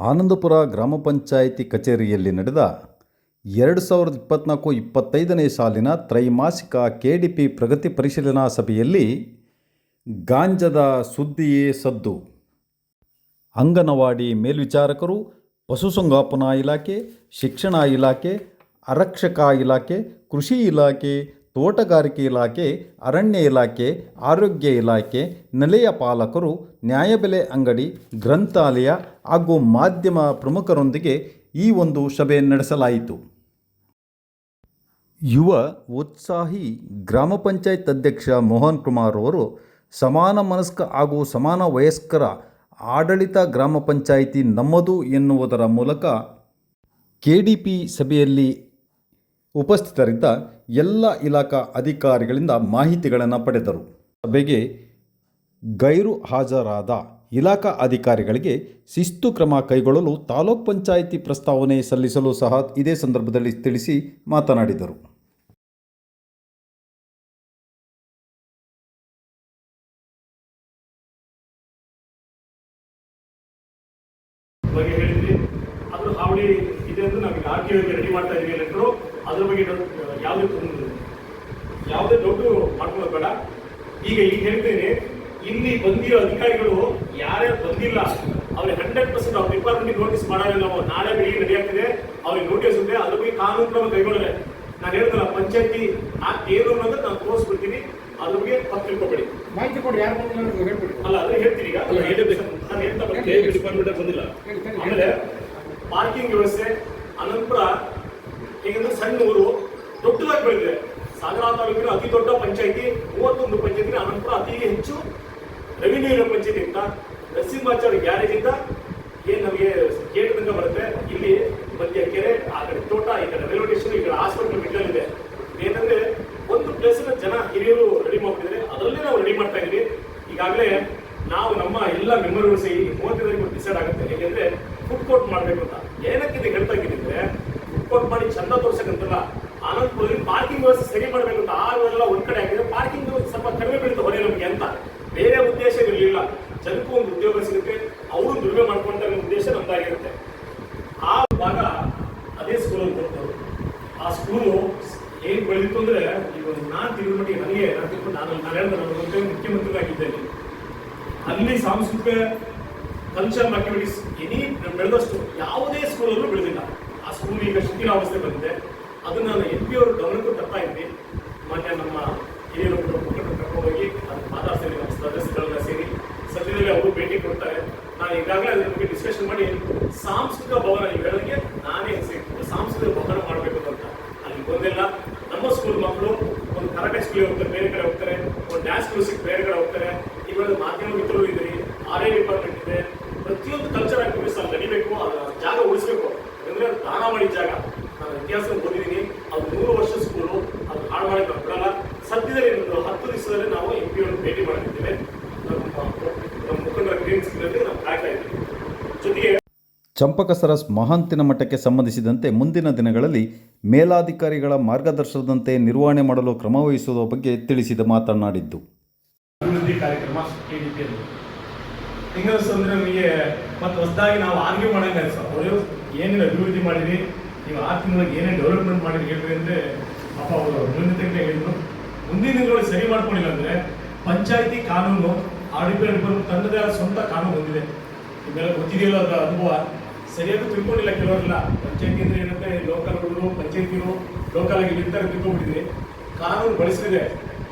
ಆನಂದಪುರ ಗ್ರಾಮ ಪಂಚಾಯಿತಿ ಕಚೇರಿಯಲ್ಲಿ ನಡೆದ ಎರಡು ಸಾವಿರದ ಇಪ್ಪತ್ತ್ನಾಲ್ಕು ಇಪ್ಪತ್ತೈದನೇ ಸಾಲಿನ ತ್ರೈಮಾಸಿಕ ಕೆ ಡಿ ಪಿ ಪ್ರಗತಿ ಪರಿಶೀಲನಾ ಸಭೆಯಲ್ಲಿ ಗಾಂಜದ ಸುದ್ದಿಯೇ ಸದ್ದು. ಅಂಗನವಾಡಿ ಮೇಲ್ವಿಚಾರಕರು ಪಶುಸಂಗೋಪನಾ ಇಲಾಖೆ, ಶಿಕ್ಷಣ ಇಲಾಖೆ, ಆರಕ್ಷಕ ಇಲಾಖೆ, ಕೃಷಿ ಇಲಾಖೆ ತೋಟಗಾರಿಕೆ ಇಲಾಖೆ, ಅರಣ್ಯ ಇಲಾಖೆ, ಆರೋಗ್ಯ ಇಲಾಖೆ, ನೆಲೆಯ ಪಾಲಕರು ನ್ಯಾಯಬೆಲೆ ಅಂಗಡಿ, ಗ್ರಂಥಾಲಯ ಹಾಗೂ ಮಾಧ್ಯಮ ಪ್ರಮುಖರೊಂದಿಗೆ ಈ ಒಂದು ಸಭೆ ನಡೆಸಲಾಯಿತು. ಯುವ ಉತ್ಸಾಹಿ ಗ್ರಾಮ ಪಂಚಾಯತ್ ಅಧ್ಯಕ್ಷ ಮೋಹನ್ ಕುಮಾರ್ ಅವರು ಸಮಾನ ಮನಸ್ಕ ಹಾಗೂ ಸಮಾನ ವಯಸ್ಕರ ಆಡಳಿತ ಗ್ರಾಮ ಪಂಚಾಯಿತಿ ನಮ್ಮದು ಎನ್ನುವುದರ ಮೂಲಕ ಕೆ ಡಿ ಪಿ ಸಭೆಯಲ್ಲಿ ಉಪಸ್ಥಿತರಿದ್ದ ಎಲ್ಲ ಇಲಾಖಾ ಅಧಿಕಾರಿಗಳಿಂದ ಮಾಹಿತಿಗಳನ್ನು ಪಡೆದರು. ಸಭೆಗೆ ಗೈರು ಹಾಜರಾದ ಇಲಾಖಾ ಅಧಿಕಾರಿಗಳಿಗೆ ಶಿಸ್ತು ಕ್ರಮ ಕೈಗೊಳ್ಳಲು ತಾಲೂಕ್ ಪಂಚಾಯಿತಿ ಪ್ರಸ್ತಾವನೆ ಸಲ್ಲಿಸಲು ಸಹ ಇದೇ ಸಂದರ್ಭದಲ್ಲಿ ತಿಳಿಸಿ ಮಾತನಾಡಿದರು. ಹಾವಳಿ ಇದೆ ಅಂತ ನಮಗೆ ಆರ್ ರೆಡಿ ಮಾಡ್ತಾ ಇದ್ದೀವಿ ಲೆಟ್ರು ಅದ್ರ ಬಗ್ಗೆ ಯಾವುದೇ ತೊಂದ್ರೆ- ಯಾವುದೇ ದೊಡ್ಡ ಮಾಡ್ಕೊಳ್ಳೋದು ಬೇಡ. ಈಗ ಈಗ ಹೇಳ್ತೇನೆ ಇಲ್ಲಿ ಬಂದಿರೋ ಅಧಿಕಾರಿಗಳು ಯಾರ್ಯಾರು ಬಂದಿಲ್ಲ ಅವ್ರಿಗೆ ಹಂಡ್ರೆಡ್ ಪರ್ಸೆಂಟ್ ಅವ್ರ ಡಿಪಾರ್ಟ್ಮೆಂಟ್ ನೋಟಿಸ್ ಮಾಡೋಲ್ಲ ನಾವು ನಾಳೆ ಬೆಳಿಗ್ಗೆ ನಡೆಯಾಗ್ತಿದೆ ಅವ್ರಿಗೆ ನೋಟಿಸ್ ಇದೆ ಅದ್ರ ಬಗ್ಗೆ ಕಾನೂನು ಕ್ರಮ ಕೈಗೊಳ್ಳದೆ. ನಾನು ಹೇಳ್ತಲ್ಲ ಪಂಚಾಯತಿ ಆ ಏನು ಅನ್ನೋದು ನಾನು ತೋರಿಸ್ಬಿಡ್ತೀನಿ ಅದ್ರ ಬಗ್ಗೆ ತಪ್ಪು ತಿಳ್ಕೊಬೇಡಿ. ಮಾಹಿತಿ ಕೊಡಿ ಯಾರು ಬಂದಿಲ್ಲ ಹೇಳ್ಬಿಡಿ. ಅಲ್ಲ ಅದೇ ಹೇಳ್ತೀನಿ ಈಗ. ನಾನು ಹೇಳ್ತಾ ಡಿಪಾರ್ಟ್ಮೆಂಟ್ ಬಂದಿಲ್ಲ. ಆಮೇಲೆ ಪಾರ್ಕಿಂಗ್ ವ್ಯವಸ್ಥೆ ಅನಂತರ ಹೇಗಂದ್ರೆ ಸಣ್ಣ ಊರು, ದೊಡ್ಡದಾಗಿ ಬೆಳೆದಿದೆ. ಸಾಗರ ತಾಲೂಕಿನ ಅತಿ ದೊಡ್ಡ ಪಂಚಾಯಿತಿ, ಮೂವತ್ತೊಂದು ಪಂಚಾಯತಿನ ಅನಂತರ ಅತಿ ಹೆಚ್ಚು ರೆವಿನ್ಯೂ ಇರೋ ಪಂಚಾಯತಿ ಅಂತ ನರಸಿಂಹಾಚಾರ್ಯ ಗ್ಯಾರೇಜ್ ಇಂದ ಏನ್ ನಮಗೆ ಗೇಟ್ ಬರುತ್ತೆ, ಇಲ್ಲಿ ಮಧ್ಯ ಕೆರೆ ಆ ಕಡೆ ತೋಟ, ಈ ಕಡೆ ರೈಲ್ವೆ ಸ್ಟೇಷನ್ ಈ ಕಡೆ ಹಾಸ್ಪಿಟಲ್ ಮಿಡ್ಲಲ್ಲಿ ಇದೆ. ಏನಂದ್ರೆ ಒಂದು ಪ್ಲೇಸ್ ಜನ ಹಿರಿಯರು ರೆಡಿ ಮಾಡ್ತಿದ್ರೆ ಅದರಲ್ಲೇ ನಾವು ರೆಡಿ ಮಾಡ್ತಾ ಇದೀವಿ ಈಗಾಗಲೇ ನಾವು ನಮ್ಮ ಎಲ್ಲ ಮೆಂಬರ್ಗಳು ಸೇರಿ ಮೂವತ್ತೈದು ಡಿಸೈಡ್ ಆಗುತ್ತೆ. ಏಕೆಂದ್ರೆ ಫುಡ್ ಕೋರ್ಟ್ ಮಾಡಬೇಕು ಅಂತ ಏನಕ್ಕೆ ಇದು ಹೇಳ್ತಾ ಇದ್ದೀನಿ ಅಂದ್ರೆ ಫುಡ್ ಕೋರ್ಟ್ ಮಾಡಿ ಚಂದ ತೋರ್ಸಕ್ಕಂತಲ್ಲ ಆನಂದಪುರದಲ್ಲಿ ಪಾರ್ಕಿಂಗ್ ವ್ಯವಸ್ಥೆ ಸರಿ ಮಾಡಬೇಕು ಅಂತ ಆರು ಎಲ್ಲ ಒಂದ್ ಕಡೆ ಆಗಿದೆ. ಪಾರ್ಕಿಂಗ್ ಸ್ವಲ್ಪ ಕಡಿಮೆ ಬೀಳುತ್ತೆ ಹೊರೆ ನಮಗೆ ಅಂತ. ಬೇರೆ ಉದ್ದೇಶ ಇರಲಿಲ್ಲ. ಜನಕ್ಕೂ ಒಂದು ಉದ್ಯೋಗ ಸಿಗುತ್ತೆ. ಅವರು ದುಡಿಮೆ ಮಾಡ್ಕೊಂತ ಉದ್ದೇಶ ನಮ್ದಾಗಿರುತ್ತೆ. ಆ ಭಾಗ ಅದೇ ಸ್ಕೂಲಲ್ಲಿ ಬರ್ತವರು ಆ ಸ್ಕೂಲು ಏನ್ ಬೆಳೆದಿತ್ತು ಅಂದ್ರೆ ಈಗ ನಾನು ತಿಳಿದ ಮಟ್ಟಿಗೆ ನನಗೆ, ನಾನು ನಾನು ನಾನು ಹೇಳಿದ ನಾನು ಮುಖ್ಯಮಂತ್ರಿಯಾಗಿದ್ದೇನೆ. ಅಲ್ಲಿ ಸಾಂಸ್ಕೃತಿಕ ಕಲ್ಚರಲ್ ಆಕ್ಟಿವಿಟೀಸ್ ಎನಿ ಬೆಳೆದಷ್ಟು ಯಾವುದೇ ಸ್ಕೂಲಲ್ಲೂ ಬೆಳೆದಿಲ್ಲ. ಆ ಸ್ಕೂಲ್ ಈಗ ಶಿಥಿಲಾವಸ್ಥೆ ಬಂದಿದೆ. ಅದನ್ನ ನಾನು ಎಂ ಪಿ ಅವರು ಗಮನಕ್ಕೂ ತರ್ತಾ ಇದ್ವಿ ಮೊನ್ನೆ ನಮ್ಮ ಹಿರಿಯರು ಮುಖಂಡರು ಕರ್ಕೊಂಡೋಗಿ ಅದು ಮಾತಾಡ್ತೀನಿ ನಮ್ಮ ಸದಸ್ಯರೆಲ್ಲ ಸೇರಿ ಸದ್ಯದಲ್ಲಿ ಅವರು ಭೇಟಿ ಕೊಡ್ತಾರೆ ನಾನು ಈಗಾಗಲೇ ಅದ್ರ ಬಗ್ಗೆ ಡಿಸ್ಕಷನ್ ಮಾಡಿ ಸಾಂಸ್ಕೃತಿಕ ಭವನ ಹೇಳಿದಂಗೆ ನಾನೇ ಹೆಸರು ಸಾಂಸ್ಕೃತಿಕ ಭವನ ಮಾಡಬೇಕು ಅಂತ. ಅಲ್ಲಿ ಬಂದಿಲ್ಲ ನಮ್ಮ ಸ್ಕೂಲ್ ಮಕ್ಕಳು ಒಂದು ಕರಾಟೆ ಸ್ಕೂಲ್ ಹೋಗ್ತಾರೆ, ಬೇರೆ ಕಡೆ ಹೋಗ್ತಾರೆ, ಒಂದು ಡ್ಯಾನ್ಸ್ ಮ್ಯೂಸಿಕ್ ಬೇರೆ ಕಡೆ ಹೋಗ್ತಾರೆ. ಇವಾಗ ಮಾಧ್ಯಮ ಮಿತ್ರರು ಇದ್ದೀರಿ ಆರ್ ಎ ಡಿಪಾರ್ಟ್ಮೆಂಟ್ ಇದೆ. ಪ್ರತಿಯೊಂದು ಕಲ್ಚರ್ ಆಕ್ಟಿವಿಟೀಸ್ ಅಲ್ಲಿ ನಡಿಬೇಕು, ಅದರ ಜಾಗ ಉಳಿಸ್ಬೇಕು. ಅಂದರೆ ಅದು ಜಾಗ. ನಾನು ಇತಿಹಾಸ ಓದಿದ್ದೀನಿ. ಅದು ನೂರು ವರ್ಷ ಸ್ಕೂಲು ಅದು ಹಾಳು ಮಾಡಿ ಬರ್ಬಿಡಲ್ಲ ಬಿಡಲ್ಲ. ಸದ್ಯದಲ್ಲಿ ಒಂದು ಹತ್ತು ದಿವಸದಲ್ಲಿ ನಾವು ಎಂ ಪಿ ಭೇಟಿ ಮಾಡಿದ್ದೇವೆ ನಮ್ಮ ನಮ್ಮ ಮುಖಂಡರ ಗ್ರೀನ್ ಸ್ಕೂಲಲ್ಲಿ ನಾವು ಕಾಯ್ತಾ ಇದ್ದೀವಿ ಜೊತೆಗೆ ಚಂಪಕ ಸರಸ್ ಮಹಾಂತಿನ ಮಠಕ್ಕೆ ಸಂಬಂಧಿಸಿದಂತೆ ಮುಂದಿನ ದಿನಗಳಲ್ಲಿ ಮೇಲಾಧಿಕಾರಿಗಳ ಮಾರ್ಗದರ್ಶನದಂತೆ ನಿರ್ವಹಣೆ ಮಾಡಲು ಕ್ರಮವಹಿಸುವ ಬಗ್ಗೆ ತಿಳಿಸಿದ ಮಾತನಾಡಿದ್ದು. ಅಭಿವೃದ್ಧಿ ಕಾರ್ಯಕ್ರಮ ಅಂದ್ರೆ ನಮಗೆ ಮತ್ತೆ ಹೊಸದಾಗಿ ನಾವು ಆರ್ಗ್ಯೂ ಮಾಡಂಗೆ ಅನ್ಸ ಅವರು ಏನೇನು ಅಭಿವೃದ್ಧಿ ಮಾಡಿರಿ, ನೀವು ಆರು ತಿಂಗಳಿಗೆ ಏನೇನು ಡೆವಲಪ್ಮೆಂಟ್ ಮಾಡಿರಿ ಹೇಳ್ರಿ ಅಂದ್ರೆ ಪಾಪ ಅವರು ನ್ಯೂನತೆಗೆ ಹೇಳಿದ್ರು. ಮುಂದಿನ ದಿನಗಳಲ್ಲಿ ಸರಿ ಮಾಡ್ಕೊಂಡಿಲ್ಲ ಪಂಚಾಯಿತಿ ಪಂಚಾಯತಿ ಕಾನೂನು ಆಡಿಪಿ ಆದ ಸ್ವಂತ ಕಾನೂನು ಹೊಂದಿದೆ. ಇದೆಲ್ಲ ಗೊತ್ತಿದೆಯಲ್ಲ ಅದರ ಅನುಭವ. ಸರಿಯಾಗಿ ತಿಳ್ಕೊಂಡಿಲ್ಲ ಕೆಲವರೆಲ್ಲ. ಪಂಚಾಯತಿ ಅಂದ್ರೆ ಏನಂದ್ರೆ ಲೋಕಲ್ಗಳು ಪಂಚಾಯತಿನು ಲೋಕಲ್ ಆಗಿ ಇರ್ತಾರೆ ತಿಳ್ಕೊಂಡ್ಬಿಟ್ಟಿದ್ರಿ ಕಾನೂನು ಬಳಸಿದ್ರೆ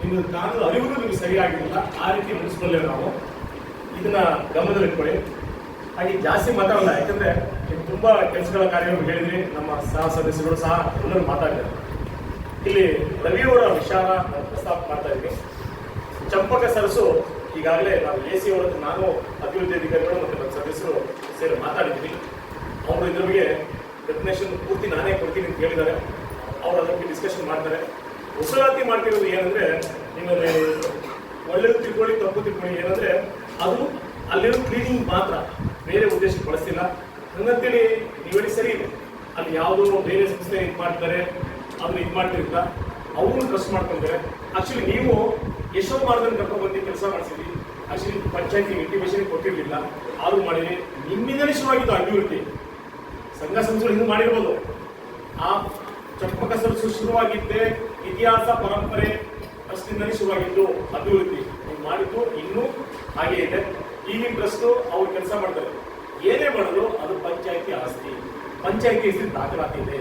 ಇನ್ನು ಕಾನೂನು ಅರಿವು ನಿಮ್ಗೆ ಸರಿಯಾಗಿಲ್ಲ. ಆ ರೀತಿ ಮುಗಿಸ್ಕೊಳ್ಳಿ ನಾವು. ಇದನ್ನ ಗಮನದಲ್ಲಿಟ್ಕೊಳ್ಳಿ ಹಾಗೆ ಜಾಸ್ತಿ ಮಾತಾಡಲ್ಲ, ಯಾಕಂದ್ರೆ ತುಂಬಾ ಕೆಲಸಗಳ ಕಾರ್ಯಗಳು ಹೇಳಿದ್ರಿ ನಮ್ಮ ಸಹ ಸದಸ್ಯರು ಸಹ ಎಲ್ಲರೂ ಮಾತಾಡಿದ್ದಾರೆ ಇಲ್ಲಿ ರವಿಯವರ ವಿಚಾರ ಪ್ರಸ್ತಾಪ ಮಾಡ್ತಾ ಇದ್ವಿ. ಚಂಪಕ ಸರಸು, ಈಗಾಗಲೇ ನಾವು ಎ ಸಿ ಅವರ ನಾನು ಅಭಿವೃದ್ಧಿ ಅಧಿಕಾರಿಗಳು ಮತ್ತು ನಮ್ಮ ಸದಸ್ಯರು ಸೇರಿ ಮಾತಾಡಿದ್ವಿ. ಅವರು ಇದ್ರ ಬಗ್ಗೆ ಡೆಫಿನೇಷನ್ ಪೂರ್ತಿ ನಾನೇ ಕೊಡ್ತೀನಿ ಅಂತ ಹೇಳಿದ್ದಾರೆ. ಅವ್ರು ಅದ್ರ ಬಗ್ಗೆ ಡಿಸ್ಕಷನ್ ಮಾಡ್ತಾರೆ. ಉಸಿರಾತಿ ಮಾಡ್ತಿರೋದು ಏನಂದ್ರೆ, ನಿಮ್ಮಲ್ಲಿ ಒಳ್ಳೆಯದು ತಿಳ್ಕೊಳ್ಳಿ, ತಪ್ಪು ತಿಳ್ಕೊಳ್ಳಿ ಏನಂದ್ರೆ, ಅದು ಅಲ್ಲಿರೋ ಕ್ಲೀನಿಂಗ್ ಮಾತ್ರ. ಬೇರೆ ಉದ್ದೇಶಕ್ಕೆ ಬಳಸ್ತಿಲ್ಲ. ಹಂಗಂತೇಳಿ ನೀವು ಸರಿ ಇದೆ. ಅಲ್ಲಿ ಯಾವುದೋ ಬೇರೆ ಸಂಸ್ಥೆ ಇದು ಮಾಡ್ತಾರೆ, ಅದನ್ನ ಇದು ಮಾಡ್ತಿರ್ತ ಅವರು ಟ್ರಸ್ಟ್ ಮಾಡ್ಕೊಂಡ್ರೆ ಆಕ್ಚುಲಿ ನೀವು ಎಷ್ಟೋ ಮಾರ್ಗದಲ್ಲಿ ಕರ್ಕೊಂಡು ಬಂದು ಕೆಲಸ ಮಾಡಿಸಿದ್ವಿ ಆಕ್ಚುಲಿ ಪಂಚಾಯತಿ ಇಂಟಿಮೇಷನ್ ಕೊಟ್ಟಿರಲಿಲ್ಲ. ಆದ್ರೂ ಮಾಡಿರಿ. ನಿಮ್ಮಿಂದಲೇ ಶುರುವಾಗಿದ್ದು ಅಭಿವೃದ್ಧಿ ಸಂಘ ಸಂಸ್ಥೆಗಳು ಹಿಂದೆ ಮಾಡಿರ್ಬೋದು. ಆ ಚಪ್ಪಕ ಸರಸು ಶುರುವಾಗಿದ್ದೆ ಇತಿಹಾಸ, ಪರಂಪರೆ ಟ್ರಸ್ಟಿನಲ್ಲಿ ಶುರುವಾಗಿದ್ದು ಅಭಿವೃದ್ಧಿ. ನೀವು ಮಾಡಿದ್ದು ಇನ್ನೂ ಹಾಗೆ ಇದೆ. ಈಗಿನ ಟ್ರಸ್ಟ್ ಅವ್ರು ಕೆಲಸ ಮಾಡ್ತಾರೆ. ಏನೇ ಮಾಡಿದ್ರು ಅದು ಪಂಚಾಯತಿ ಆಸ್ತಿ. ಪಂಚಾಯತಿ ಹೆಸರು ದಾಖಲಾತಿದೆ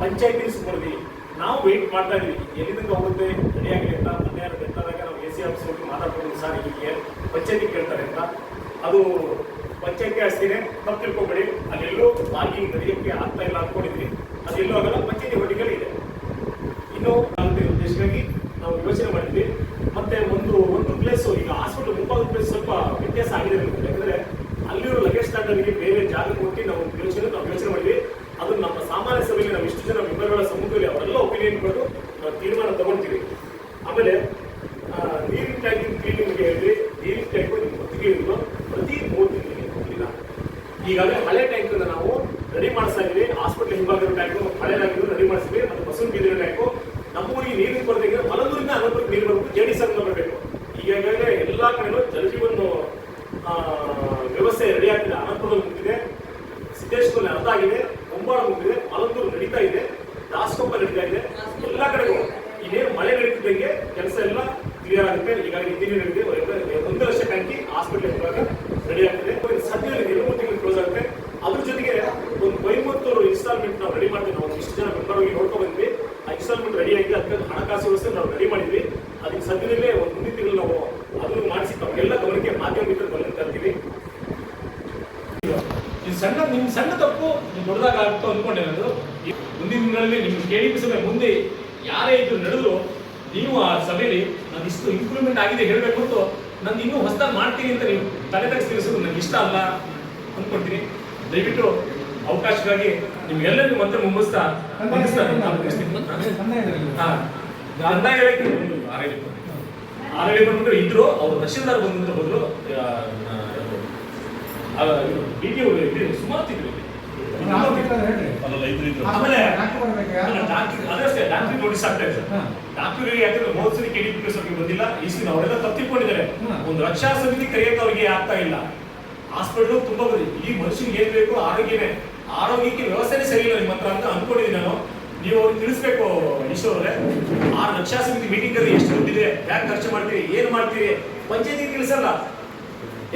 ಪಂಚಾಯತಿ ಸುಪರ್ದಿ ನಾವು ವೇಟ್ ಮಾಡ್ತಾ ಇದೀವಿ ಎಲ್ಲಿ ಹೋಗುತ್ತೆ? ರೆಡಿ ಆಗಲಿ ಅಂತ ಹನ್ನೆರಡು ಗಂಟೆದಾಗ ನಾವು ಎ ಸಿ ಆಫೀಸ್ ಹೋಗಿ ಮಾತಾಡ್ಕೊಂಡು ಸರ್ ಹೀಗೆ ಪಂಚಾಯತಿ ಕೇಳ್ತಾರೆ ಅಂತ. ಅದು ಪಂಚಾಯತಿ ಆಸ್ತಿನೇ ತಪ್ಪು ತಿಳ್ಕೊಬೇಡಿ ಅದೆಲ್ಲೋ ಬಾಗಿ ನಡೆಯೋಕ್ಕೆ ಆಗ್ತಾ ಇಲ್ಲ ಅಂದ್ಕೊಂಡಿದ್ವಿ ಅದೆಲ್ಲೂ ಆಗಲ್ಲ, ಪಂಚಾಯತಿ ಒಟ್ಟಿಗೆಲ್ಲ ಇದೆ. ಇನ್ನು ಆಗುತ್ತೆ ಉದ್ದೇಶಕ್ಕಾಗಿ ನಾವು ಯೋಚನೆ ಮಾಡಿದ್ವಿ. ಮತ್ತೆ ಒಂದು ಒಂದು ಪ್ಲೇಸ್ ಈಗ ಹಾಸ್ಪಿಟಲ್ ಮುಂಭಾಗದ ಪ್ಲೇಸ್ ಸ್ವಲ್ಪ ವ್ಯತ್ಯಾಸ ಆಗಿದೆ. ಯಾಕಂದ್ರೆ ಅಲ್ಲಿರೋ ಲಗೇಜ್ ಸ್ಟ್ಯಾಂಡರ್ಗೆ ಬೇರೆ ಜಾಗ ಕೊಟ್ಟು ನಾವು ಯೋಚನೆ ನಾವು ಯೋಚನೆ ಮಾಡಿದ್ವಿ. ಅದು ನಮ್ಮ ಸಾಮಾನ್ಯ ಸಭೆಯಲ್ಲಿ ನಾವು ಇಷ್ಟು ಜನ ಮೆಂಬರ್ಗಳ ಸಮ್ಮುಖದಲ್ಲಿ ಅವರೆಲ್ಲ ಒಪಿನಿಯನ್ ಕೊಟ್ಟು ನಾವು ತೀರ್ಮಾನ ತಗೊಳ್ತೀವಿ ಆಮೇಲೆ ಆ, ನೀರಿನ ಟ್ಯಾಂಕಿನ ಕ್ಲೀನಿಂಗ್ ಹೇಳಿದ್ವಿ ನೀರಿನ ಟ್ಯಾಂಕ್ ನಿಮ್ಗೆ ಒತ್ತಿಗೆ ಇರೋದು ಪ್ರತಿ ಮೂರು ತಿಂಗಳಿಗೆ ದಿನ ಈಗಾಗಲೇ ಹಳೆ ಟ್ಯಾಂಕ್ ನಾವು ರೆಡಿ ಮಾಡಿಸ್ತಾ ಇದೀವಿ ಹಾಸ್ಪಿಟಲ್ ಹಿಂಭಾಗದ ಟ್ಯಾಂಕ್ ಹಳೆದಾಗಿದ್ದು ರೆಡಿ ಮಾಡಿಸಿದ್ವಿ ಮತ್ತು ಬಸವನ ಬೀದಿನ ಟ್ಯಾಂಕು ನಮ್ಮೂರಿಗೆ ನೀರಿನ ಕೊರತೆಗೆ ಮಲದೂರಿಂದ ಅನಂತಪುರಕ್ಕೆ ನೀರು ಬರಬೇಕು ಜೆ ಡಿ ಬರಬೇಕು ಈಗಾಗಲೇ ಎಲ್ಲಾ ಕಡೆನೂ ಜಲಜೀವನ ಆ, ವ್ಯವಸ್ಥೆ ರೆಡಿ ಅನಂತಪುರದಲ್ಲಿ ಮುಗಿದಿದೆ ಸಿದ್ದೇಶ್ವರಲ್ಲಿ ಅರ್ಧ ಆಗಿದೆ ಹೊಂಬಾಳ ಮುಗಿದಿದೆ ಮಲಂದೂರು ನಡೀತಾ ಇದೆ, ದಾಸಕೊಪ್ಪ ನಡೀತಾ ಇದೆ, ಎಲ್ಲ ಕಡೆಗೂ ಇನ್ನೇನು ಮಳೆ ನಡೀತಿದ್ದಂಗೆ ಕೆಲಸ ಎಲ್ಲ ಕ್ಲಿಯರ್ ಆಗುತ್ತೆ. ಈಗಾಗಲೇ ಇಂಜಿನಿಯರ್ ಇದೆ ಒಂದು- ವರ್ಷ ಟ್ಯಾಂಕಿ ಹಾಸ್ಪಿಟಲ್ ಇರುವಾಗ ರೆಡಿ ಆಗ್ತದೆ. ಸದ್ಯದಲ್ಲಿ ಎರಡು ತಿಂಗಳು ಕ್ಲೋಸ್ ಆಗುತ್ತೆ. ಅದ್ರ ಜೊತೆಗೆ ಒಂದು ಕೊಯಮತ್ತೂರು ಇನ್ಸ್ಟಾಲ್ಮೆಂಟ್ ನಾವು ರೆಡಿ ಮಾಡ್ತೀವಿ. ನಾವು ಇಷ್ಟು ಜನ ಮೆಂಬರ್ ಹೋಗಿ ನೋಡ್ಕೊಂಡ್ ಬಂದ್ವಿ. ಆ ಇನ್ಸ್ಟಾಲ್ಮೆಂಟ್ ರೆಡಿ ಆಗಿದೆ. ಅದಕ್ಕೆ ಹಣಕಾಸು ವ್ಯವಸ್ಥೆ ನಾವು ರೆಡಿ ಮಾಡಿದ್ವಿ. ಅದಕ್ಕೆ ಸದ್ಯದಲ್ಲೇ ಒಂದು ಮುಂದಿನ ತಿಂಗಳು ನಾವು ಅದನ್ನು ಮಾಡಿಸಿ ತಮಗೆಲ್ಲ ಗಮನಕ್ಕೆ ಮಾಧ್ಯಮ ಮಿತ್ರರು ಗಮನಕ್ಕೆ ತರ್ತೀವಿ ಇದು ಸಣ್ಣ ನಿಮ್ ಸಣ್ಣ ತಪ್ಪು ನೀವು ದೊಡ್ಡದಾಗ ಆಗ್ತು ಅನ್ಕೊಂಡೆ ನಾನು. ಮುಂದಿನ ದಿನಗಳಲ್ಲಿ ನಿಮ್ಮ ಕೇಳಿದ ಡಿ ಸಭೆ ಮುಂದೆ ಯಾರೇ ಇದ್ರು ನಡೆದ್ರು ನೀವು ಆ ಸಭೆಯಲ್ಲಿ ನಾನು ಇಷ್ಟು ಇಂಪ್ರೂವ್ಮೆಂಟ್ ಆಗಿದೆ ಹೇಳಬೇಕು ಹೊರತು ನಾನು ಇನ್ನೂ ಹೊಸದಾಗಿ ಮಾಡ್ತೀನಿ ಅಂತ ನೀವು ತಲೆ ತಗ್ಸಿ ತಿಳಿಸೋದು ನನಗೆ ಇಷ್ಟ ಅಲ್ಲ ಅಂದ್ಕೊಳ್ತೀನಿ ದಯವಿಟ್ಟು ಅವಕಾಶಕ್ಕಾಗಿ ನಿಮ್ಗೆಲ್ಲರಿಗೂ ಮತ್ತೆ ಮುಂಬಿಸ್ತಾ ನಾನು ಆರ್ಐ ಬಂದ್ರು ಇದ್ರು ಅವ್ರು ತಹಶೀಲ್ದಾರ್ ಬಂದಿದ್ರು ಬದಲು ಸುಮಾರು ತಿಂಗಳು ಡಾಕ್ಟರ್ ನೋಟಿಸ್ ಆಗ್ತಾ ಇದೆ. ಹಾ. ಡಾಕ್ಟರ್ ಯಾಕಂದ್ರೆ ಹೋದ ಸರಿ ಕೆ ಡಿ ಪಿ ಸಭೆಗೆ ಬಂದಿಲ್ಲ ಈ ಸರಿ ಅವರೆಲ್ಲ ತಪ್ಪಿಕೊಂಡಿದ್ದಾರೆ. ಒಂದು ರಕ್ಷಾ ಸಮಿತಿ ಕರೆಯಕ್ಕೆ ಅವ್ರಿಗೆ ಆಗ್ತಾ ಇಲ್ಲ. ಹಾಸ್ಪಿಟಲ್ ತುಂಬಾ ಬರೀ ಈ ಮನುಷ್ಯನಿಗೆ ಏನ್ ಬೇಕು? ಆರೋಗ್ಯನೇ. ಆರೋಗ್ಯಕ್ಕೆ ವ್ಯವಸ್ಥೆನೇ ಸರಿ ಇಲ್ಲ ನಿಮ್ಮ ಹತ್ರ ಅಂತ ಅನ್ಕೊಂಡಿದ್ದೀನಿ ನಾನು. ನೀವು ಅವ್ರಿಗೆ ತಿಳಿಸ್ಬೇಕು ಈಶ್ವರ್ ಅವರೇ. ಆ ರಕ್ಷಾ ಸಮಿತಿ ಮೀಟಿಂಗ್ ಅಲ್ಲಿ ಎಷ್ಟು ದುಡ್ಡಿದೆ ಯಾಕೆ ಖರ್ಚು ಮಾಡ್ತೀರಿ ಏನ್ ಮಾಡ್ತೀರಿ? ಪಂಚಾಯತಿ ತಿಳಿಸಲ್ಲ.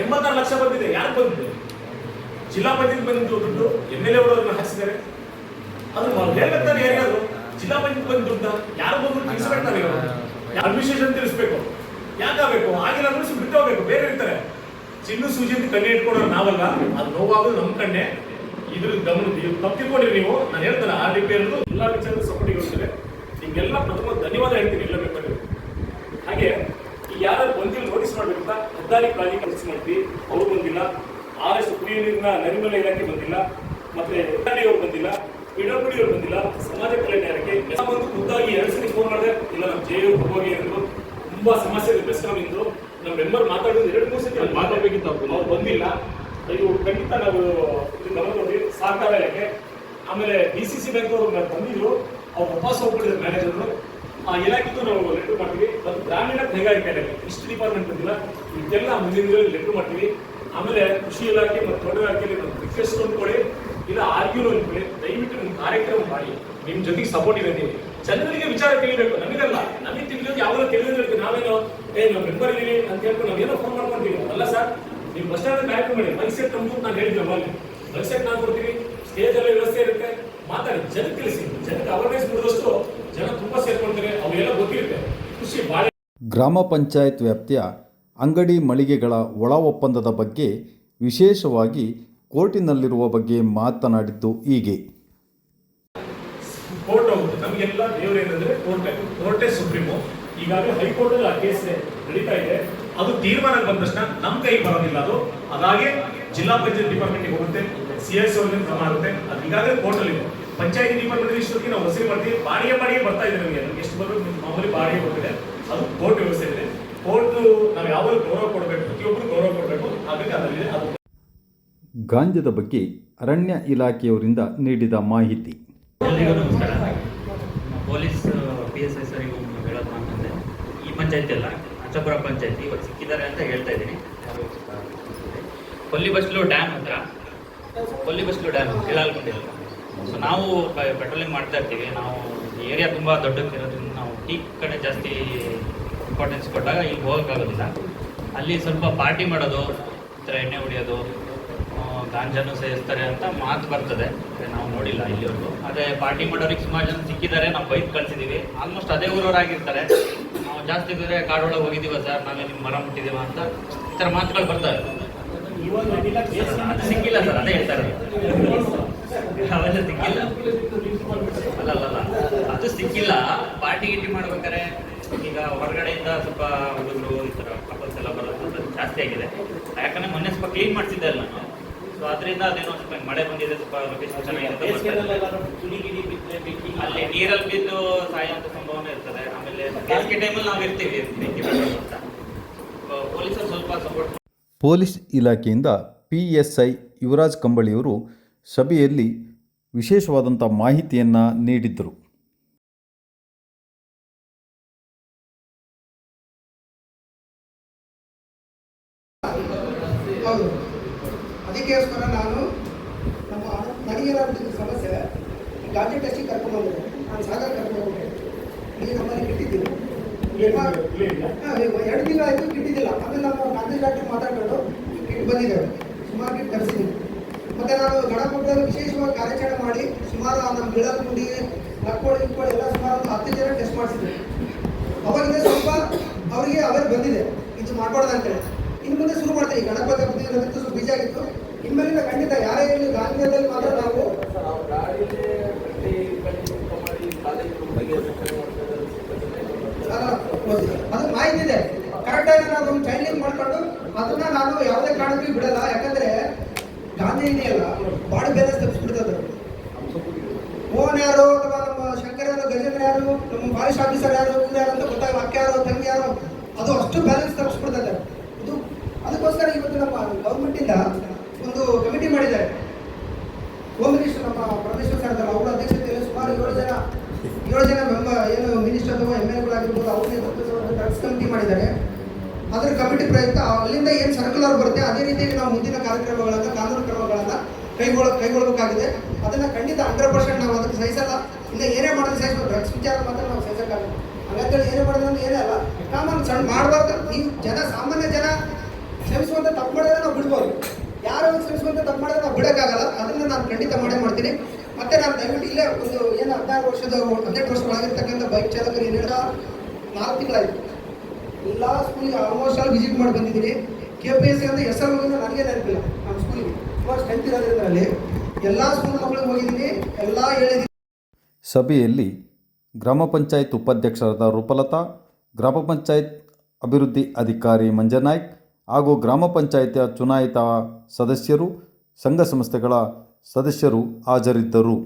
ಎಂಬತ್ತಾರು ಲಕ್ಷ ಬಂದಿದೆ. ಯಾರು ಬಂದಿದೆ ಜಿಲ್ಲಾ ಪಂಚಾಯತ್ ಬಂದಿದ್ದು ದುಡ್ಡು, ಎಂ ಎಲ್ ಎ ಅವರು ಅದನ್ನ ಹಾಕಿಸಿದ್ದಾರೆ. ಅದು ಹೇಳ್ಬೇಕಾದ್ರೆ ಯಾರಿಗಾದ್ರು? ಜಿಲ್ಲಾ ಪಂಚಾಯತ್ ಬಂದ ದುಡ್ಡ? ಯಾರು ಬಂದು ತಿಳಿಸ್ಬೇಕಾದ್ರೆ ಅಡ್ಮಿನಿಸ್ಟ್ರೇಷನ್ ತಿಳಿಸ್ಬೇಕು? ಯಾಕಾಗಬೇಕು ಆಗಿಲ್ಲ ಅಂದ್ರೆ ಬಿಟ್ಟು ಹೋಗ್ಬೇಕು. ಬೇರೆ ಇರ್ತಾರೆ. ಚಿನ್ನು ಸೂಜಿ ಅಂತ ಕಣ್ಣೆ ಇಟ್ಕೊಡೋರು ನಾವಲ್ಲ. ಅದು ನೋವಾಗೋದು ನಮ್ಮ ಕಣ್ಣೆ. ಇದ್ರ ಗಮನ ತಪ್ಪಿಕೊಂಡ್ರಿ ತಪ್ಪು ನೀವು. ನಾನು ಹೇಳ್ತಾರೆ ಆರ್ ಡಿ ಪಿ ಎಲ್ಲರೂ ಎಲ್ಲ ವಿಚಾರದ ಸಪೋರ್ಟಿಗೆ ಹೋಗ್ತಾರೆ ನಿಮ್ಗೆಲ್ಲ ಪ್ರಥಮ ಧನ್ಯವಾದ ಹೇಳ್ತೀನಿ ಇಲ್ಲ ಬೇಕಾದ್ರೆ. ಹಾಗೆ ಯಾರು ಬಂದಿಲ್ಲ ನೋಟಿಸ್ ಮಾಡ್ಬೇಕಂತ ಹೆದ್ದಾರಿ ಪ್ರಾಧಿಕಾರ ಖರ್ಚು ಮಾಡ್ತೀವಿ. ಅವರು ಬಂದಿಲ್ಲ. ಆರ್ ಎಸ್ ಕುಡಿಯುವ ನೀರಿನ ನರಿಮಲ ಇಲಾಖೆ ಬಂದಿಲ್ಲ. ಮತ್ತೆ ಹೆದ್ದಾರಿ ಅವ್ರು ಬಂದಿಲ್ಲ. ಪಿಡಬ್ಲ್ಯೂ ಅವ್ರು ಬಂದಿಲ್ಲ. ಸಮಾಜ ಕಲ್ಯಾಣ ಇಲಾಖೆ. ಎಲ್ಲ ಬಂದು ಖುದ್ದಾಗಿ ಎರಡು ಸಲ ಫೋನ್ ಮಾಡಿದೆ. ಇಲ್ಲ ನಮ್ಮ ಜೆ ಹೋಗಿ ಅಂದ್ರು ತುಂಬಾ ಸಮಸ್ಯೆ ಬೆಸ್ಕಾಂ ಇಂದು. ನಮ್ಮ ಮೆಂಬರ್ ಮಾತಾಡೋದು ಎರಡು ಮೂರು ಸತಿ ಮಾತಾಡಬೇಕಿತ್ತು ಅವರು. ಬಂದಿಲ್ಲ. ಇದು ಖಂಡಿತ ನಾವು ಗಮನದಲ್ಲಿ ಗಮನ ಕೊಡಿ. ಸಹಕಾರ ಇಲಾಖೆ. ಆಮೇಲೆ ಡಿ ಸಿ ಸಿ ಬ್ಯಾಂಕ್ ಅವರು ಬಂದಿದ್ರು. ಅವ್ರು ವಾಪಸ್ ಹೋಗ್ಬಿಟ್ಟಿದ್ರು ಮ್ಯಾನೇಜರ್ ಆ ಇಲಾಖೆ ನಾವು ಲೆಟರ್ ಮಾಡ್ತೀವಿ. ಮತ್ತು ಗ್ರಾಮೀಣ ಕೈಗಾರಿಕೆ ಇಲಾಖೆ. ಇಷ್ಟು ಡಿಪಾರ್ಟ್ಮೆಂಟ್ ಬಂದಿಲ್ಲ. ಇದೆಲ್ಲ ಮುಂದಿನ ಲೆಟರ್ ಮಾಡ್ತೀವಿ. ಆಮೇಲೆ ಕೃಷಿ ಇಲಾಖೆ ಮತ್ತು ತೋಟಗಾರಿಕೆಯಲ್ಲಿ ನಾವು ರಿಕ್ವೆಸ್ಟ್ ಅಂದ್ಕೊಳ್ಳಿ ಇಲ್ಲ ಆರ್ಗ್ಯೂ ಅಂದ್ಕೊಳ್ಳಿ ದಯವಿಟ್ಟು ನಿಮ್ಮ ಕಾರ್ಯಕ್ರಮ ಮಾಡಿ. ನಿಮ್ಮ ಜೊತೆಗೆ ಸಪೋರ್ಟ್ ಇದೆ ನೀವು ಜನರಿಗೆ ವಿಚಾರ ತಿಳಿಬೇಕು. ನಮಗಲ್ಲ. ನಮಗೆ ತಿಳಿಯೋದು ಯಾವಾಗ ತಿಳಿದಿರುತ್ತೆ ನಾವೇನೋ? ಏ, ನಾವು ಮೆಂಬರ್ ಇದ್ದೀವಿ ಅಂತ ಹೇಳ್ಕೊಂಡು ನಾವೇನೋ ಫೋನ್ ಮಾಡ್ಕೊಂತೀವಿ. ಅಲ್ಲ ಸರ್ ನೀವು ಬಸ್ ಸ್ಟ್ಯಾಂಡ್ ಕಾರ್ಯಕ್ರಮ ಮಾಡಿ. ಮೈಕ್ ಸೆಟ್ ನಮ್ದು ನಾನು ಹೇಳಿದ್ದೆ ಅಲ್ಲಿ ಮೈಕ್ ನಾನು ಕೊಡ್ತೀವಿ ಸ್ಟೇಜ್ ಅಲ್ಲಿ ವ್ಯವಸ್ಥೆ ಇರುತ್ತೆ. ಮಾತಾಡಿ. ಜನಕ್ಕೆ ತಿಳಿಸಿ. ಜನಕ್ಕೆ ಅವೇರ್ನೆಸ್ ಮೂಡಿದಷ್ಟು ಜನ ತುಂಬಾ ಸೇರ್ಕೊಳ್ತಾರೆ. ಅವೆಲ್ಲ ಗೊತ್ತಿರುತ್ತೆ. ಖುಷಿ ಬಾಳೆ ಗ್ರಾಮ ಪಂಚಾಯತ್ ವ್ಯಾಪ್ತಿಯ ಅಂಗಡಿ ಮಳಿಗೆಗಳ ಒಳ ಒಪ್ಪಂದದ ಬಗ್ಗೆ ವಿಶೇಷವಾಗಿ ಕೋರ್ಟಿನಲ್ಲಿರುವ ಬಗ್ಗೆ ಮಾತನಾಡಿದ್ದು ಹೀಗೆ. ಕೋರ್ಟ್ ಹೋಗುತ್ತೆ ನಮಗೆಲ್ಲ ದೇವರು ಏನಂದ್ರೆ ಕೋರ್ಟೆ ಕೋರ್ಟೇ ಸುಪ್ರೀಮು. ಈಗಾಗಲೇ ಹೈಕೋರ್ಟ್ ಆ ಕೇಸ್ ನಡೀತಾ ಇದೆ. ಅದು ತೀರ್ಮಾನ ಬಂದ ತಕ್ಷಣ ನಮ್ಮ ಕೈ ಬರೋದಿಲ್ಲ ಅದು. ಅದಾಗೆ ಜಿಲ್ಲಾ ಪಂಚಾಯತ್ ಡಿಪಾರ್ಟ್ಮೆಂಟ್ಗೆ ಹೋಗುತ್ತೆ. ಸಿ ಎಸ್ ಕ್ರಮ ಆಗುತ್ತೆ. ಅದು ಈಗಾಗಲೇ ಕೋರ್ಟ್ ಅಲ್ಲಿ ಪಂಚಾಯತಿ ಡಿಪಾರ್ಟ್ಮೆಂಟ್ ಇಷ್ಟೊತ್ತಿಗೆ ನಾವು ವಸೂಲಿ ಮಾಡ್ತೀವಿ. ಬಾಡಿಗೆ ಬಾಡಿಗೆ ಬರ್ತಾ ಇದೆ ನಮಗೆ. ಎಷ್ಟು ಬರಬೇಕು? ಮಾಮೂಲಿ ಬಾಡಿಗೆ ಬರ್ತಿದೆ ಅದು ಕೋರ್ಟ್ ವ್ಯವಸ್ಥೆ. ಕೋರ್ಟ್ ನಾವು ಯಾವಾಗಲೂ ಗೌರವ ಕೊಡಬೇಕು ಪ್ರತಿಯೊಬ್ಬರು ಗೌರವ ಕೊಡಬೇಕು. ಹಾಗಾಗಿ ಅದರಲ್ಲಿ ಅದು ಗಾಂಜದ ಬಗ್ಗೆ ಅರಣ್ಯ ಇಲಾಖೆಯವರಿಂದ ನೀಡಿದ ಮಾಹಿತಿ. ಎಲ್ರಿಗೂ ನಮಸ್ಕಾರ. ಪೊಲೀಸ್ ಪಿ ಎಸ್ ಐ ಸರಿಗೂ ಹೇಳೋದು ಅಂತಂದರೆ ಈ ಪಂಚಾಯತಿ ಅಲ್ಲ ಅಚ್ಚಪುರ ಪಂಚಾಯತಿ ಇವತ್ತು ಸಿಕ್ಕಿದ್ದಾರೆ ಅಂತ ಹೇಳ್ತಾ ಇದ್ದೀನಿ. ಕೊಲ್ಲಿ ಬಸ್ಲು ಡ್ಯಾಮ್ ಹತ್ರ ಕೊಲ್ಲಿ ಬಸ್ಲು ಡ್ಯಾಮ್ ಕೀಳಾಲ್ಕೊಂಡಿಲ್ಲ ಸೊ ನಾವು ಪೆಟ್ರೋಲಿಂಗ್ ಮಾಡ್ತಾ ಇರ್ತೀವಿ. ನಾವು ಏರಿಯಾ ತುಂಬ ದೊಡ್ಡಕ್ಕಿರೋದ್ರಿಂದ ನಾವು ಟೀ ಕಡೆ ಜಾಸ್ತಿ ಇಂಪಾರ್ಟೆನ್ಸ್ ಕೊಟ್ಟಾಗ ಇಲ್ಲಿ ಹೋಗೋಕ್ಕಾಗೋದಿಲ್ಲ. ಅಲ್ಲಿ ಸ್ವಲ್ಪ ಪಾರ್ಟಿ ಮಾಡೋದು ಈ ಥರ ಎಣ್ಣೆ ಹೊಡಿಯೋದು ಗಾಂಜಾನು ಸೇವಿಸ್ತಾರೆ ಅಂತ ಮಾತು ಬರ್ತದೆ. ನಾವು ನೋಡಿಲ್ಲ ಇಲ್ಲಿವರೆಗೂ. ಅದೇ ಪಾರ್ಟಿ ಮಾಡೋರಿಗೆ ಸುಮಾರು ಜನ ಸಿಕ್ಕಿದ್ದಾರೆ, ನಾವು ಬೈಕ್ ಕಳ್ಸಿದ್ದೀವಿ ಆಲ್ಮೋಸ್ಟ್ ಅದೇ ಊರವರಾಗಿರ್ತಾರೆ. ನಾವು ಜಾಸ್ತಿ ಬೇರೆ ಕಾಡೊಳಗೆ ಹೋಗಿದ್ದೀವ ಸರ್, ನಾವೇ ನಿಮ್ಮ ಮರ ಮುಟ್ಟಿದ್ದೀವ ಅಂತ ಈ ಥರ ಮಾತುಗಳು ಬರ್ತವೆ. ಅದು ಸಿಕ್ಕಿಲ್ಲ ಸರ್, ಅದೇ ಹೇಳ್ತಾರೆ ಅವೆಲ್ಲ ಸಿಕ್ಕಿಲ್ಲ. ಅಲ್ಲ ಅಲ್ಲ ಅದು ಸಿಕ್ಕಿಲ್ಲ. ಪಾರ್ಟಿ ಗಿಟ್ಟಿ ಮಾಡ್ಬೇಕಾರೆ ಈಗ ಹೊರಗಡೆಯಿಂದ ಸ್ವಲ್ಪ ಹುಡುಗರು ಈ ಥರ ಕಪಲ್ಸ್ ಎಲ್ಲ ಬರೋದು ಅದು ಜಾಸ್ತಿ ಆಗಿದೆ. ಯಾಕಂದ್ರೆ ಮೊನ್ನೆ ಸ್ವಲ್ಪ ಕ್ಲೀನ್ ಮಾಡ್ತಿದ್ದೆ ಅಲ್ಲ ನಾನು. ಸೊ ಅದರಿಂದ ಅದೇನೋ ಸ್ವಲ್ಪ ಮಳೆ ಬಂದಿದೆ ಸ್ವಲ್ಪ ಲೊಕೇಶನ್ ಚೆನ್ನಾಗಿರುತ್ತೆ ಅಲ್ಲಿ ನೀರಲ್ಲಿ ಬಿದ್ದು ಸಾಯುವಂಥ ಸಂಭವನೆ ಇರ್ತದೆ. ಆಮೇಲೆ ಬೇಸಿಗೆ ಟೈಮಲ್ಲಿ ನಾವು ಇರ್ತೀವಿ ಅಂತ. ಪೊಲೀಸರು ಸ್ವಲ್ಪ ಸಪೋರ್ಟ್ ಪೊಲೀಸ್ ಇಲಾಖೆಯಿಂದ ಪಿ ಎಸ್ ಐ ಯುವರಾಜ್ ಕಂಬಳಿಯವರು ಸಭೆಯಲ್ಲಿ ವಿಶೇಷವಾದಂಥ ಮಾಹಿತಿಯನ್ನು ನೀಡಿದ್ದರು. ಅದಕ್ಕೋಸ್ಕರ ನಾನು ನಮ್ಮ ನನಗೇನಾಗ್ತಿದ್ದ ಸಮಸ್ಯೆ ಗಾಜಿ ಟೆಸ್ಟಿಗೆ ಕರ್ಕೊಂಡು ಬಂದಿದ್ದೆ ನಾನು ಸಾಗರ ಕರ್ಕೊಂಡು ಹೋಗಿದ್ದೆ ಇಲ್ಲಿ ನಮ್ಮಲ್ಲಿ ಕಿಟ್ಟಿದ್ದೀನಿ ಎರಡು ದಿನ ಆಯಿತು ಬಿಟ್ಟಿದ್ದಿಲ್ಲ ಕಿಟ್ಟಿದ್ದಿಲ್ಲ. ಆಮೇಲೆ ನಾನು ಗಾಂಧಿ ಡಾಕ್ಟರ್ ಮಾತಾಡ್ಕೊಂಡು ಕಿಟ್ ಬಂದಿದ್ದೇವೆ. ಸುಮಾರು ಕಿಟ್ ತರಿಸಿದ್ದೀನಿ ಮತ್ತು ನಾನು ಗಣಪಟ್ಟದಲ್ಲಿ ವಿಶೇಷವಾಗಿ ಕಾರ್ಯಾಚರಣೆ ಮಾಡಿ ಸುಮಾರು ನಮ್ಮ ಬಿಳಲ್ಗುಂಡಿ ಗುಂಡಿ ನಕ್ಕೋಳಿ ಇಕ್ಕೋಳಿ ಎಲ್ಲ ಸುಮಾರು ಒಂದು ಹತ್ತು ಜನ ಟೆಸ್ಟ್ ಮಾಡಿಸಿದ್ದೆ ಅವಾಗಿಂದ ಸ್ವಲ್ಪ ಅವರಿಗೆ ಅವೇ ಬಂದಿದೆ. ಇದು ಮಾಡಬಾರ್ದು ಅಂತೇಳಿ. ಇನ್ನು ಮುಂದೆ ಶುರು ಮಾಡ್ತೀವಿ. ಗಣಪತಿ ಸ್ವಲ್ಪ ಬೀಜ ಆಗಿತ್ತು. ಇನ್ಮೇಲಿಂದ ಖಂಡಿತ ಯಾರೇ ಇರಲಿ ಗಾಂಧಿಯಲ್ಲಿ ಮಾತ್ರ ನಾವು ಅದು ಮಾಹಿತಿ ಇದೆ. ಕರೆಕ್ಟಾಗಿ ನಾವು ಅದನ್ನು ಟ್ರೈನಿಂಗ್ ಮಾಡ್ಕೊಂಡು ಅದನ್ನ ನಾನು ಯಾವುದೇ ಕಾರಣಕ್ಕೂ ಬಿಡಲ್ಲ. ಯಾಕಂದ್ರೆ ಗಾಂಧಿ ಇದೆಯಲ್ಲ, ಬಾಡಿ ಬೇರೆ ತಪ್ಪಿಸ್ಬಿಡ್ತದೆ ಮೋಹನ್ ಯಾರು ಅಥವಾ ನಮ್ಮ ಶಂಕರ್ ಯಾರು, ಗಜೇಂದ್ರ ಯಾರು, ನಮ್ಮ ಫಾರೆಸ್ಟ್ ಆಫೀಸರ್ ಯಾರು, ಇವ್ರು ಯಾರು ಅಂತ ಗೊತ್ತಾಗ ಅಕ್ಕ ಯಾರು, ತಂಗಿ ಯಾರು, ಅದು ಅಷ್ಟು ಬ್ಯಾಲೆನ್ಸ್ ತಪ್ಪಿಸ್ಬಿಡ್ತದೆ. ಇದು ಅದಕ್ಕೋಸ್ಕರ ಇವತ್ತು ನಮ್ಮ ಗೌರ್ಮೆಂಟ್ ಇಂದ ಒಂದು ಕಮಿಟಿ ಮಾಡಿದ್ದಾರೆ ಹೋಮ್ ಮಿನಿಸ್ಟರ್ ನಮ್ಮ ಪರಮೇಶ್ವರ್ ಸರ್ ಇದ್ದಾರೆ ಅವರ ಅಧ್ಯಕ್ಷತೆಯಲ್ಲಿ ಸುಮಾರು ಏಳು ಜನ ಏಳು ಜನ ಮೆಂಬ ಏನು ಮಿನಿಸ್ಟರ್ ಅಥವಾ ಎಂ ಎಲ್ ಗಳಾಗಿರ್ಬೋದು ಅವ್ರ ನೇತೃತ್ವದಲ್ಲಿ ಡ್ರಗ್ಸ್ ಕಮಿಟಿ ಮಾಡಿದ್ದಾರೆ ಅದರ ಕಮಿಟಿ ಪ್ರಯುಕ್ತ ಅಲ್ಲಿಂದ ಏನು ಸರ್ಕ್ಯುಲರ್ ಬರುತ್ತೆ, ಅದೇ ರೀತಿಯಲ್ಲಿ ನಾವು ಮುಂದಿನ ಕಾರ್ಯಕ್ರಮಗಳನ್ನು, ಕಾನೂನು ಕ್ರಮಗಳನ್ನು ಕೈಗೊಳ್ಳ ಕೈಗೊಳ್ಳಬೇಕಾಗಿದೆ ಅದನ್ನ ಖಂಡಿತ ಹಂಡ್ರೆಡ್ ಪರ್ಸೆಂಟ್ ನಾವು ಅದಕ್ಕೆ ಸಹಿಸಲ್ಲ. ಇನ್ನು ಏನೇ ಮಾಡೋದು ಸಹಿಸಬೇಕು. ಡ್ರಗ್ಸ್ ವಿಚಾರ ಮಾತ್ರ ನಾವು ಸಹಿಸಕ್ಕಾಗಲ್ಲ. ಹಂಗಂತೇಳಿ ಏನೇ ಮಾಡೋದು ಅಂದ್ರೆ ಏನೇ ಅಲ್ಲ. ಕಾಮನ್ ಸಣ್ಣ ಮಾಡಬಾರ್ದು. ನೀವು ಜನ, ಸಾಮಾನ್ಯ ಜನ ಕ್ಷಮಿಸುವಂತ ತಪ್ಪು ಮಾಡಿದ್ರೆ ನಾವು ಬಿಡ್ಬೋದು. ಯಾರು ಕ್ಷಮಿಸುವಂತ ತಪ್ಪು ಮಾಡಿದ್ರೆ ನಾವು ಬಿಡೋಕ್ಕಾಗಲ್ಲ. ಅದನ್ನ ನಾನು ಖಂಡಿತ ಮಾಡೇ ಮಾಡ್ತೀನಿ. ಮತ್ತೆ ನಾನು ದಯವಿಟ್ಟು ಇಲ್ಲೇ ಒಂದು ಏನು ಹದಿನಾರು ವರ್ಷದ, ಹದಿನೆಂಟು ವರ್ಷ ಒಳಗಿರ್ತಕ್ಕಂಥ ಬೈಕ್ ಚಾಲಕರು ಏನಿಲ್ಲ ನಾಲ್ಕು ತಿಂಗಳಾಯ್ತು. ಎಲ್ಲ ಸ್ಕೂಲಿಗೆ ಆಲ್ಮೋಸ್ಟ್ ಆಲ್ ವಿಸಿಟ್ ಮಾಡಿ ಬಂದಿದ್ದೀನಿ. ಕೆ ಪಿ ಎಸ್ ಸಿ ಅಂತ ಹೆಸರು ಹೋಗಿದ್ರೆ ನನಗೆ ನೆನಪಿಲ್ಲ ನಮ್ಮ ಸ್ಕೂಲಿಗೆ. ಸುಮಾರು ಸ್ಟ್ರೆಂತ್ ಇರೋದ್ರಲ್ಲಿ ಎಲ್ಲ ಸ್ಕೂಲ್ ಮಕ್ಕಳಿಗೆ ಹೋಗಿದ್ದೀನಿ. ಎಲ್ಲ ಹೇಳಿದ್ದೀನಿ. ಸಭೆಯಲ್ಲಿ ಗ್ರಾಮ ಪಂಚಾಯತ್ ಉಪಾಧ್ಯಕ್ಷರಾದ ರೂಪಲತಾ, ಗ್ರಾಮ ಪಂಚಾಯತ್ ಅಭಿವೃದ್ಧಿ ಅಧಿಕಾರಿ ಮಂಜನಾಯ್ಕ್ ಹಾಗೂ ಗ್ರಾಮ ಪಂಚಾಯತಿಯ ಚುನಾಯಿತ ಸದಸ್ಯರು, ಸಂಘ ಸಂಸ್ಥೆಗಳ ಸದಸ್ಯರು ಹಾಜರಿದ್ದರು.